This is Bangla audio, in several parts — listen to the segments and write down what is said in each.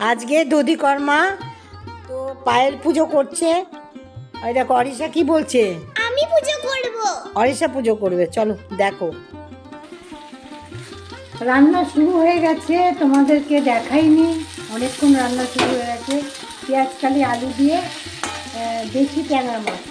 আজকে দধিকর্মা তো পায়ের পুজো করছে। ওই দেখো অরিষা কি বলছে? আমি পুজো করব। অরিষা পুজো করবে চলো দেখো। রান্না শুরু হয়ে গেছে তোমাদেরকে দেখাইনি। অনেকক্ষণ রান্না শুরু হয়ে গেছে। পেঁয়াজ কালি আলু দিয়ে দেশি ট্যাংরা মাছ।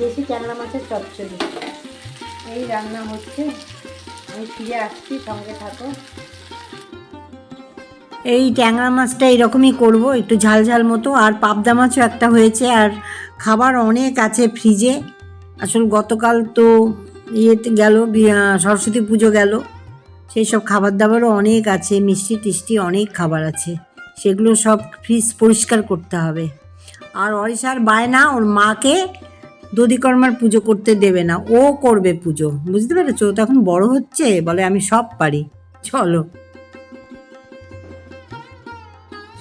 দেশি ট্যাংরা মাছের চচ্চড়ি। এই রান্না হচ্ছে। আমি ফিরে আসছি সঙ্গে থাকো। এই ট্যাংরা মাছটা এরকমই করব, একটু ঝাল ঝাল মতো। আর পাবদা মাছও একটা হয়েছে, আর খাবার অনেক আছে ফ্রিজে আসল গতকাল তো ইয়েতে গেল সরস্বতী পুজো গেল। সেই সব খাবার দাবারও অনেক আছে, মিষ্টি টিষ্টি অনেক খাবার আছে। সেগুলো সব ফ্রিজ পরিষ্কার করতে হবে। আর অরিষার বায়না, ওর মাকে দধিকর্মার পুজো করতে দেবে না, ও করবে পুজো। বুঝতে পেরেছ? তো এখন বড় হচ্ছে, বলে আমি সব পারি। চলো।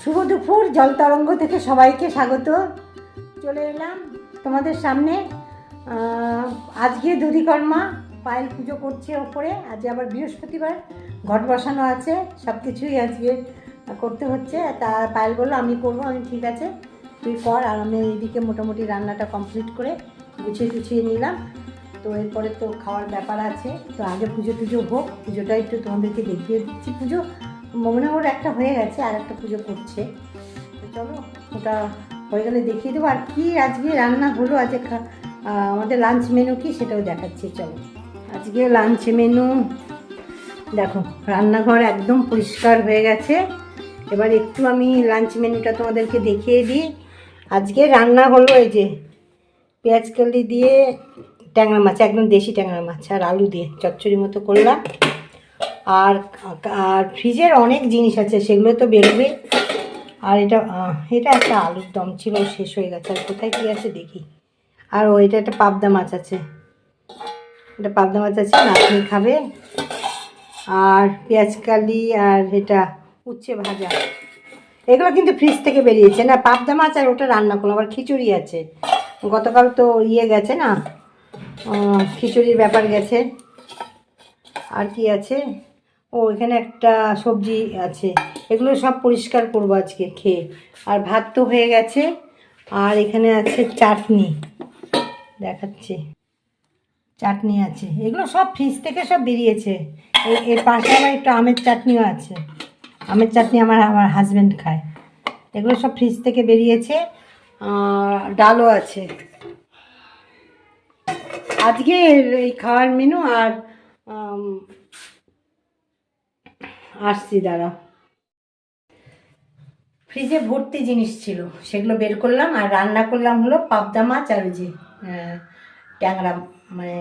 শুভ দুপুর, জল তরঙ্গ থেকে সবাইকে স্বাগত। চলে এলাম তোমাদের সামনে। আজকে দধিকর্মা পায়েল পুজো করছে ওপরে আজ আবার বৃহস্পতিবার, ঘট বসানো আছে সব কিছুই আজকে করতে হচ্ছে। তা পায়েল বলল, আমি করব, আমি ঠিক আছে, তুই কর। আর আমি এইদিকে মোটামুটি রান্নাটা কমপ্লিট করে গুছিয়ে টুছিয়ে নিলাম। তো এরপরে তো খাওয়ার ব্যাপার আছে, তো আগে পুজো টুজো হোক, পুজোটা একটু তোমাদেরকে দেখিয়ে দিচ্ছি পুজো। মনে ওর একটা হয়ে গেছে, আর একটা পুজো করছে। চলো, ওটা হয়ে গেলে দেখিয়ে দেবো। আর কী আজকে রান্না হলো, আজকে আমাদের লাঞ্চ মেনু কি সেটাও দেখাচ্ছি, চলো। আজকে লাঞ্চ মেনু দেখো, রান্নাঘর একদম পরিষ্কার হয়ে গেছে। এবার একটু আমি লাঞ্চ মেনুটা তোমাদেরকে দেখিয়ে দিই। আজকে রান্না হলো এই যে পেঁয়াজ কালি দিয়ে ট্যাংরা মাছ, একদম দেশি ট্যাংরা মাছ আর আলু দিয়ে, চচ্চড়ি মতো করলাম। আর আর ফ্রিজের অনেক জিনিস আছে, সেগুলো তো বেরোবে। আর এটা এটা একটা আলুর দম ছিল, শেষ হয়ে গেছে। আর কোথায় কী আছে দেখি। আর ও, এটা একটা পাবদা মাছ আছে। এটা পাবদা মাছ আছে নাতনি খাবে। আর পেঁয়াজ কালি আর এটা উচ্ছে ভাজা। এগুলো কিন্তু ফ্রিজ থেকে বেরিয়েছে। না, পাবদা মাছ আর ওটা রান্না করলাম। আবার খিচুড়ি আছে। গতকাল তো ইয়ে গেছে, না খিচুড়ির ব্যাপার গেছে। আর কি আছে? ও, এখানে একটা সবজি আছে। এগুলো সব পরিষ্কার করব আজকে খেয়ে। আর ভাত তো হয়ে গেছে। আর এখানে আছে চাটনি। দেখাচ্ছি। চাটনি আছে। এগুলো সব ফ্রিজ থেকে সব বেরিয়েছে। এর পাশে আবার একটু আমের চাটনিও আছে। আমের চাটনি আমার আমার হাজব্যান্ড খায়। এগুলো সব ফ্রিজ থেকে বেরিয়েছে। ডালও আছে। আজকে এই খাওয়ার মেনু আর আসছি দাঁড়া ফ্রিজে ভর্তি জিনিস ছিল, সেগুলো বের করলাম আর রান্না করলাম হলো পাবদা মাছ আর যে ট্যাংরা মানে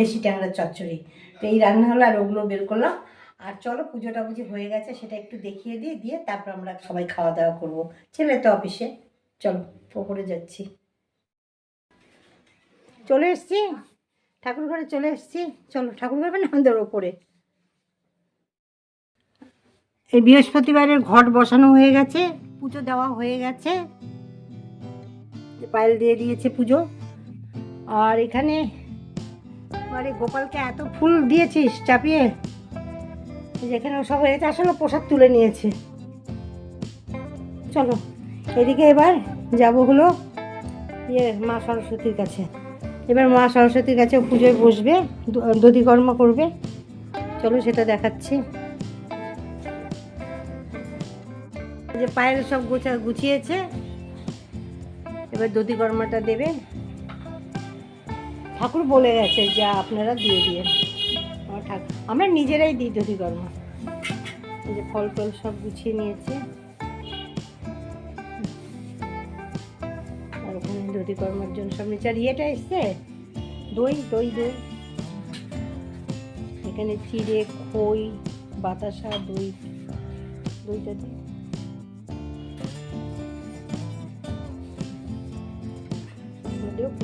দেশি ট্যাংরা চচ্চড়ি। তো এই রান্না হলো আর ওগুলো বের করলাম। আর চলো, পুজোটা বুঝি হয়ে গেছে, সেটা একটু দেখিয়ে দিয়ে দিয়ে তারপর আমরা সবাই খাওয়া দাওয়া করব। ছেলে তো অফিসে, চলো ওপরে যাচ্ছি। চলে এসছি? ঠাকুর ঘরে চলে এসছি? চলো ঠাকুর ঘরে না আমাদের ওপরে। এই বৃহস্পতিবারের ঘট বসানো হয়ে গেছে, পুজো দেওয়া হয়ে গেছে। পায়েল দিয়ে দিয়েছে পুজো। আর এখানে আরে গোপালকে এত ফুল দিয়েছিস চাপিয়ে, যেখানে সব হয়েছে, আসলে প্রসাদ তুলে নিয়েছে। চলো, এদিকে এবার যাব হলো ইয়ে মা সরস্বতীর কাছে। এবার মা সরস্বতীর কাছে পুজোয় বসবে দধিকর্ম করবে। চলো সেটা দেখাচ্ছি। যে পায়ের সব গোছা গুছিয়েছে। এবার দধি কর্মাটা দেবে ঠাকুর বলে গেছে যা আপনারা দিয়ে দিয়ে আমার ঠাকুর আমরা নিজেরাই দিই দধিকর্মা। এই যে ফল টল সব গুছিয়ে নিয়েছে। আর ওখানে দধিকর্মার জন্য সব নিচে আর ইয়েটা এসছে? দই দই দই। এখানে চিড়ে, খই, বাতাসা, দই। দইটা দিই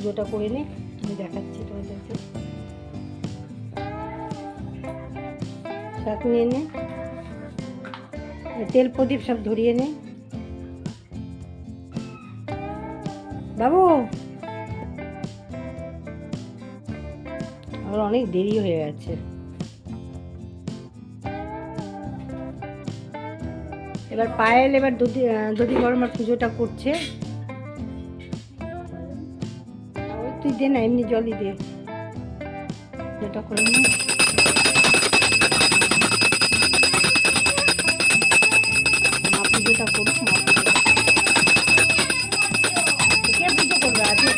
পুজোটা করে নে, আমি দেখাচ্ছি তোমাদেরকে শাক নিয়ে নে। তেল প্রদীপ সব ধরিয়ে নে। বাবু! আমার অনেক দেরি হয়ে গেছে। এবার পায়েল এবার দধি দধি গরমার পুজোটা করছে। তুই দে না এমনি জলই দে। যেটা করে নি। মা পুজোটা করুক মা কে পুজো করবে আজকে?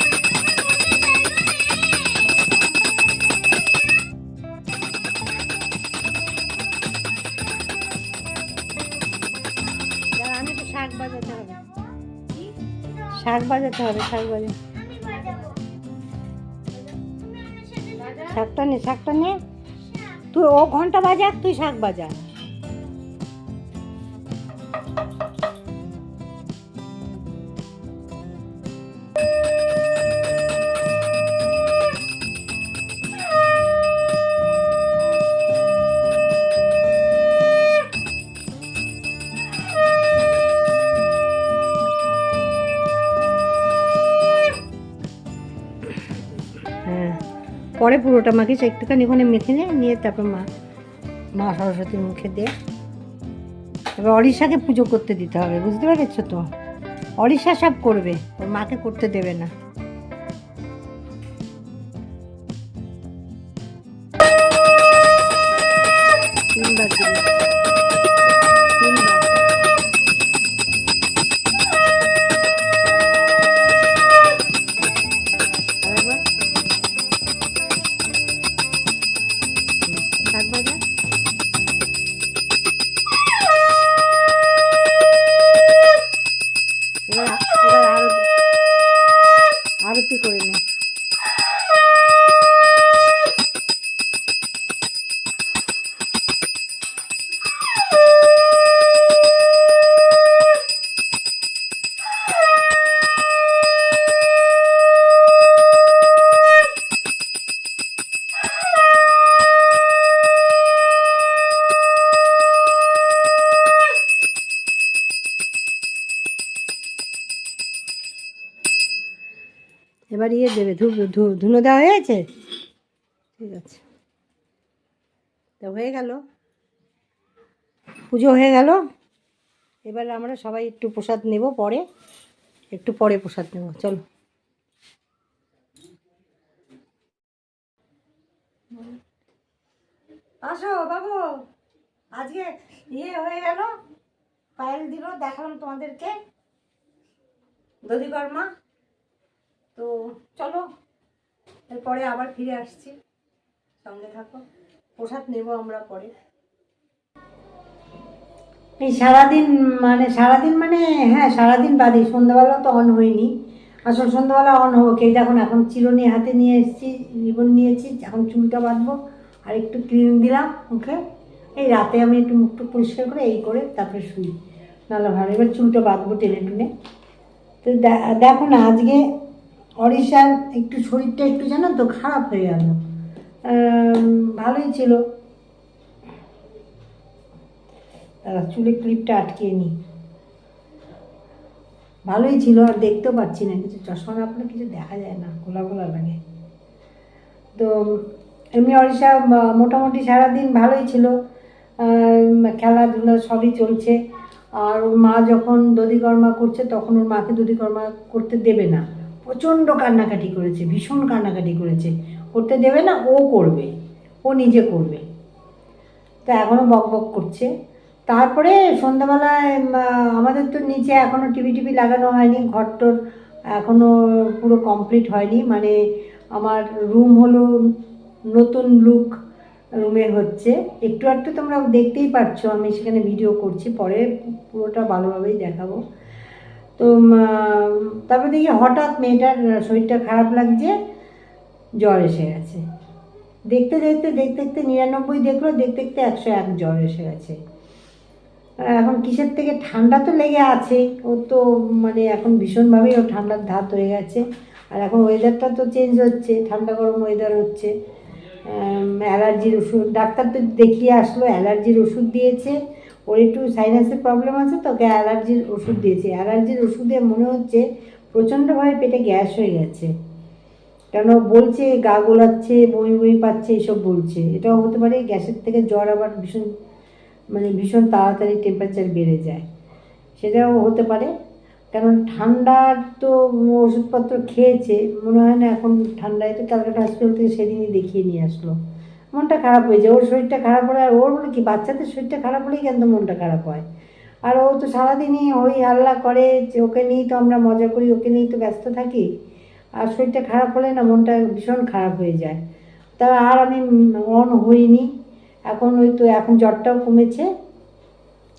আমি তো শাক বাজাতে হবে। শাক বাজাতে হবে শাক বাজা শাকটা নে শাকটা নে। তুই ও ঘণ্টা বাজা তুই শাক বাজা। হ্যাঁ। পরে পুরোটা মাখিস একটুখানি ওখানে মেখে নে নিয়ে তারপর মা মা সরস্বতীর মুখে দে এবার অরিশাকে পুজো করতে দিতে হবে, বুঝতে পেরেছ তো? অরিশা সব করবে, ওর মাকে করতে দেবে না। আরতি করে নে। ইয়ে দেবে ধুনো দেওয়া হয়েছে? ঠিক আছে। তো হয়ে গেল। পুজো হয়ে গেল। এবার আমরা সবাই একটু প্রসাদ নেব পরে। একটু পরে প্রসাদ নেব, চলো। আসো বাবু, আজকে ইয়ে হয়ে গেল। পায়েল দিল, দেখালাম তোমাদেরকে। দধিকর্মা। তো চলো, এরপরে আবার ফিরে আসছি। সঙ্গে থাকো। প্রসাদ নেব আমরা পরে। এই সারাদিন মানে সারাদিন মানে হ্যাঁ সারাদিন বাদে সন্ধ্যাবেলা তো অন হয়নি। আসল সন্ধ্যাবেলা অন হব। কে দেখুন, এখন চিরুনি হাতে নিয়ে এসেছি, রিবন নিয়েছি, এখন চুলটা বাঁধবো, আর একটু ক্রিম দিলাম মুখে এই রাতে আমি একটু মুখটা পরিষ্কার করে, এই করে তারপরে শুই। নাহলে ভালো, এবার চুলটা বাঁধবো টেনে টুনে। তো দেখো না, আজকে অরিশার একটু শরীরটা একটু জানো তো খারাপ হয়ে গেল। ভালোই ছিল। চুলে ক্লিপটা আটকে নি। ভালোই ছিল আর দেখতেও পাচ্ছি না কিছু। চশমা না কিছু দেখা যায় না গোলা গোলা লাগে। তো এমনি আহ, মোটামুটি সারাদিন ভালোই ছিল। খেলাধুলা সবই চলছে। আর ওর মা যখন দধিকর্মা করছে তখন ওর মাকে দধিকর্মা করতে দেবে না। প্রচণ্ড কান্নাকাটি করেছে, ভীষণ কান্নাকাটি করেছে। করতে দেবে না, ও করবে, ও নিজে করবে। তো এখনও বক বক করছে। তারপরে সন্ধ্যাবেলায় আমাদের তো নিচে এখনও টিভি টিভি লাগানো হয়নি, ঘরটোর এখনও পুরো কমপ্লিট হয়নি। মানে আমার রুম হলো নতুন লুক রুমে হচ্ছে। একটু একটু তোমরা দেখতেই পারছ, আমি সেখানে ভিডিও করছি, পরে পুরোটা ভালোভাবেই দেখাবো। তো তারপরে দেখি হঠাৎ মেয়েটার শরীরটা খারাপ লাগছে, জ্বর এসে গেছে। দেখতে দেখতে দেখতে দেখতে নিরানব্বই দেখল, দেখতে দেখতে একশো এক জ্বর এসে গেছে। এখন কিসের থেকে? ঠান্ডা তো লেগে আছে। ও তো মানে এখন ভীষণভাবেই ও ঠান্ডার ধাত হয়ে গেছে। আর এখন ওয়েদারটা তো চেঞ্জ হচ্ছে, ঠান্ডা গরম ওয়েদার হচ্ছে। অ্যালার্জির ওষুধ, ডাক্তার তো দেখিয়ে আসলো, অ্যালার্জির ওষুধ দিয়েছে। ওর একটু সাইনাসের প্রবলেম আছে তো ওকে অ্যালার্জির ওষুধ দিয়েছে। অ্যালার্জির ওষুধে মনে হচ্ছে প্রচণ্ডভাবে পেটে গ্যাস হয়ে গেছে। কেন বলছে, গা গোলাচ্ছে, বমি বমি পাচ্ছে, এসব বলছে। এটাও হতে পারে গ্যাসের থেকে জ্বর আবার ভীষণ মানে ভীষণ তাড়াতাড়ি টেম্পারেচার বেড়ে যায়। সেটাও হতে পারে। কারণ ঠান্ডার তো ওষুধপত্র খেয়েছে, মনে হয় না এখন ঠান্ডায় তো ক্যালকাটা হসপিটাল থেকে সেদিনই দেখিয়ে নিয়ে আসলো। মনটা খারাপ হয়ে যায়। ওর শরীরটা খারাপ হলে আর ওর বলে কি, বাচ্চাদের শরীরটা খারাপ হলেই কেন মনটা খারাপ হয়? আর ও তো সারাদিনই ওই হাল্লা করে যে ওকে নিয়েই তো আমরা মজা করি, ওকে নিয়েই তো ব্যস্ত থাকি। আর শরীরটা খারাপ হলে না মনটা ভীষণ খারাপ হয়ে যায়। তা আর আমি অন হইনি। এখন ওই তো, এখন জ্বরটাও কমেছে।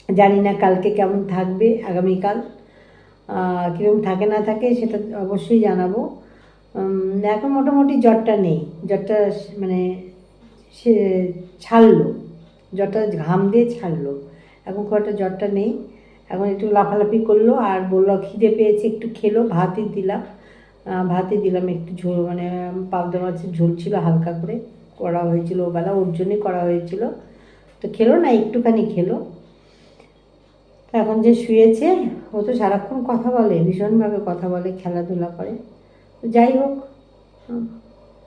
জানি না কালকে কেমন থাকবে, আগামীকাল। কীরকম থাকে না থাকে সেটা অবশ্যই জানাব। এখন মোটামুটি জ্বরটা নেই। জ্বরটা মানে সে ছাড়লো, জ্বরটা ঘাম দিয়ে ছাড়লো। এখন খুব একটা জ্বরটা নেই। এখন একটু লাফালাফি করল আর বলল, খিদে পেয়েছে, একটু খেলো, ভাতই দিলাম। ভাতই দিলাম, একটু ঝোল মানে পাবদা মাছের ঝোল ছিল হালকা করে। করা হয়েছিল ওবেলা, ওর জন্যই করা হয়েছিল। তো খেলো না, একটুখানি খেলো। তো এখন যে শুয়েছে, ও তো সারাক্ষণ কথা বলে, ভীষণভাবে কথা বলে, খেলাধুলা করে। যাই হোক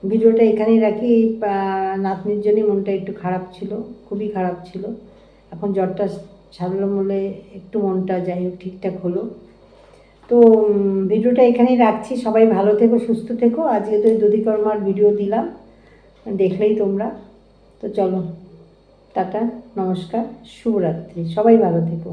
ভিডিওটা এখানেই রাখি। এই নাতনির জন্যই মনটা একটু খারাপ ছিল, খুবই খারাপ ছিল। এখন জ্বরটা ছাড়লো বলে একটু মনটা যাই হোক ঠিকঠাক হলো। তো ভিডিওটা এখানেই রাখছি। সবাই ভালো থেকো, সুস্থ থেকো। আজকে তো দধিকর্মার ভিডিও দিলাম। দেখলেই তোমরা। তো চলো, টাটা, নমস্কার, শুভরাত্রি। সবাই ভালো থেকো।